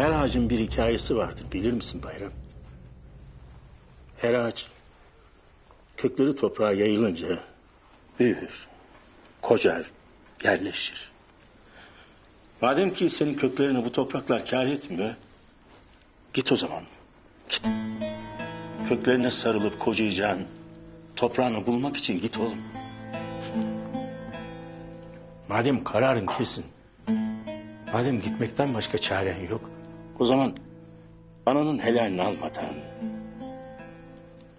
Her ağacın bir hikayesi vardır bilir misin Bayram? Her ağaç kökleri toprağa yayılınca büyür, kocar, yerleşir. Madem ki senin köklerini bu topraklar kâr etmiyor, git o zaman. Git. Köklerine sarılıp kocayacağın toprağını bulmak için git oğlum. Madem kararın kesin, madem gitmekten başka çaren yok, o zaman ananın helalini almadan,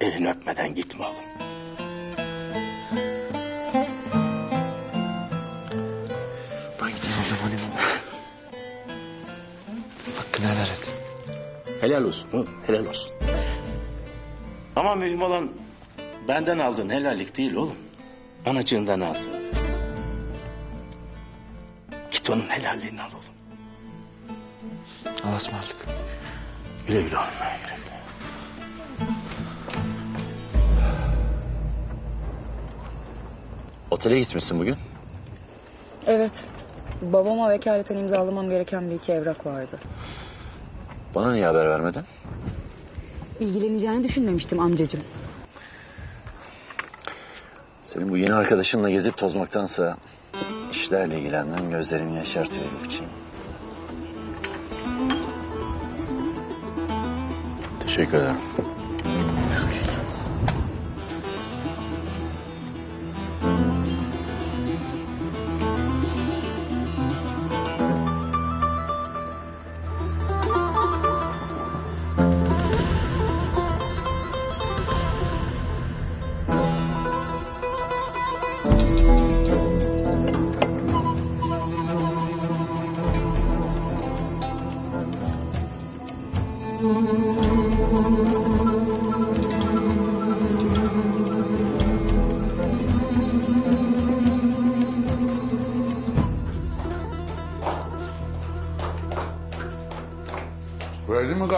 elini öpmeden gitme oğlum. Ben gideyim o zaman imam. Hakkını helal et. Helal olsun oğlum, helal olsun. Ama mühim olan benden aldığın helallik değil oğlum. Anacığından aldığın. Git onun helalliğini al oğlum. Allah'a ısmarladık. Güle güle oğlum, güle güle. Otele gitmişsin bugün. Evet. Babama vekaleten imzalamam gereken bir iki evrak vardı. Bana niye haber vermedin? İlgileneceğini düşünmemiştim amcacığım. Senin bu yeni arkadaşınla gezip tozmaktansa işlerle ilgilenmen gözlerimi yaşartıyor Elifciğim. 这个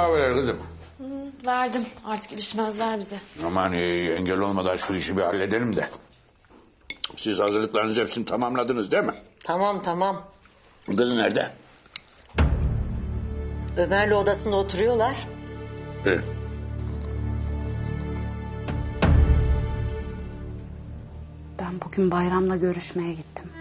kahveleri kızım? Verdim. Artık ilişmezler bize. Aman iyi, engel olmadan şu işi bir halledelim de. Siz hazırlıklarınızı hepsini tamamladınız değil mi? Tamam tamam. Kız nerede? Ömer'le odasında oturuyorlar. İyi. Ben bugün bayramla görüşmeye gittim.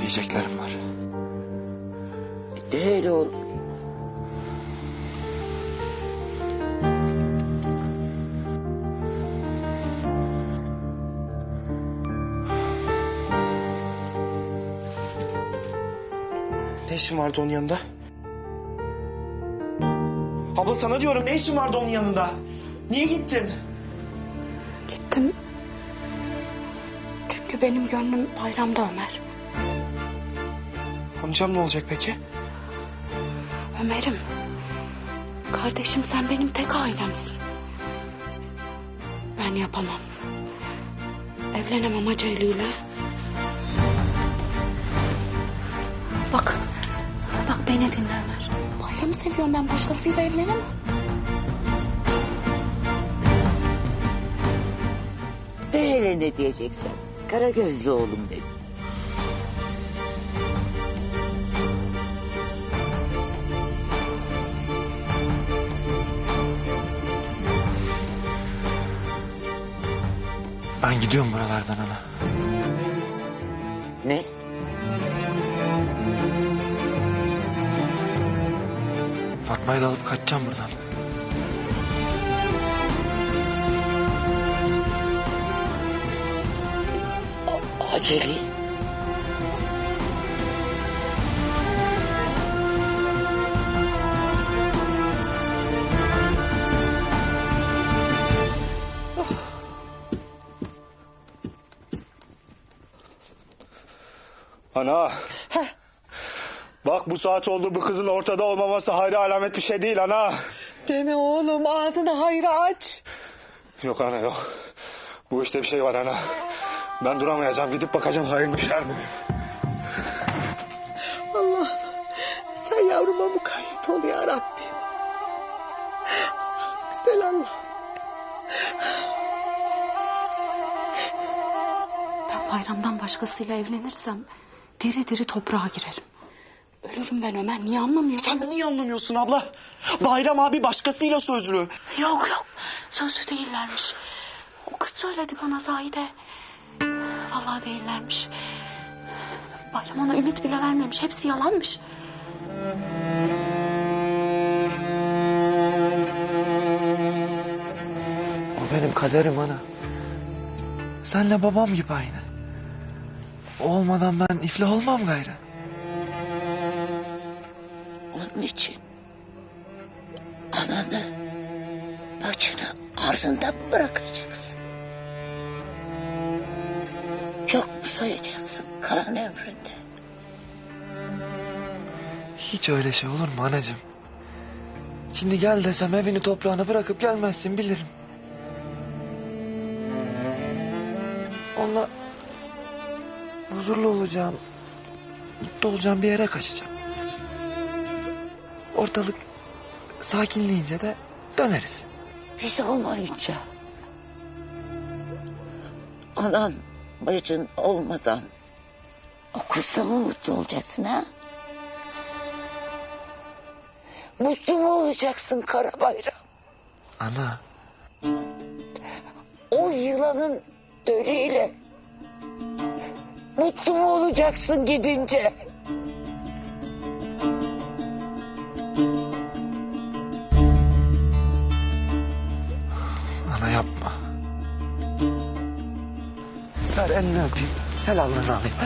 Diyeceklerim var. De öyle oğlum. Ne işin vardı onun yanında? Abla sana diyorum ne işin vardı onun yanında? Niye gittin? Çünkü benim gönlüm bayramda Ömer. Amcam ne olacak peki? Ömer'im. Kardeşim sen benim tek ailemsin. Ben yapamam. Evlenemem aceleyle. Bak. Bak beni dinle Ömer. Bayramı seviyorum ben başkasıyla evlenemem. Hele ne diyeceksen. Kara gözlü oğlum benim. Ben gidiyorum buralardan ana. Ne? Fatma'yı da alıp kaçacağım buradan. Acele. Oh. Ana. Heh. Bak bu saat oldu bu kızın ortada olmaması hayra alamet bir şey değil ana. Deme oğlum ağzını hayra aç. Yok ana yok. Bu işte bir şey var ana. Ben duramayacağım gidip bakacağım hayır mı şer mi? Allah sen yavruma mukayyet ol ya Rabbim. Güzel Allah. Ben bayramdan başkasıyla evlenirsem diri diri toprağa girerim. Ölürüm ben Ömer. Niye anlamıyorsun? Sen de niye anlamıyorsun abla? Bayram abi başkasıyla sözlü. Yok yok. Sözlü değillermiş. O kız söyledi bana Zahide. Vallahi değillermiş. Bayram ona ümit bile vermemiş. Hepsi yalanmış. O benim kaderim ana. Senle babam gibi aynı. O olmadan ben iflah olmam gayrı. Onun için ananı bacını ardında mı bırakacaksın? Sayacaksın kalan ömründe? Hiç öyle şey olur mu anacığım? Şimdi gel desem evini toprağına bırakıp gelmezsin bilirim. Onunla huzurlu olacağım, mutlu olacağım bir yere kaçacağım. Ortalık sakinleyince de döneriz. Biz olmayınca anan bacın olmadan o kızla mı mutlu olacaksın ha? Mutlu mu olacaksın Kara Bayram? Ana, O yılanın dölüyle mutlu mu olacaksın gidince? Elini öpeyim, helalını alayım.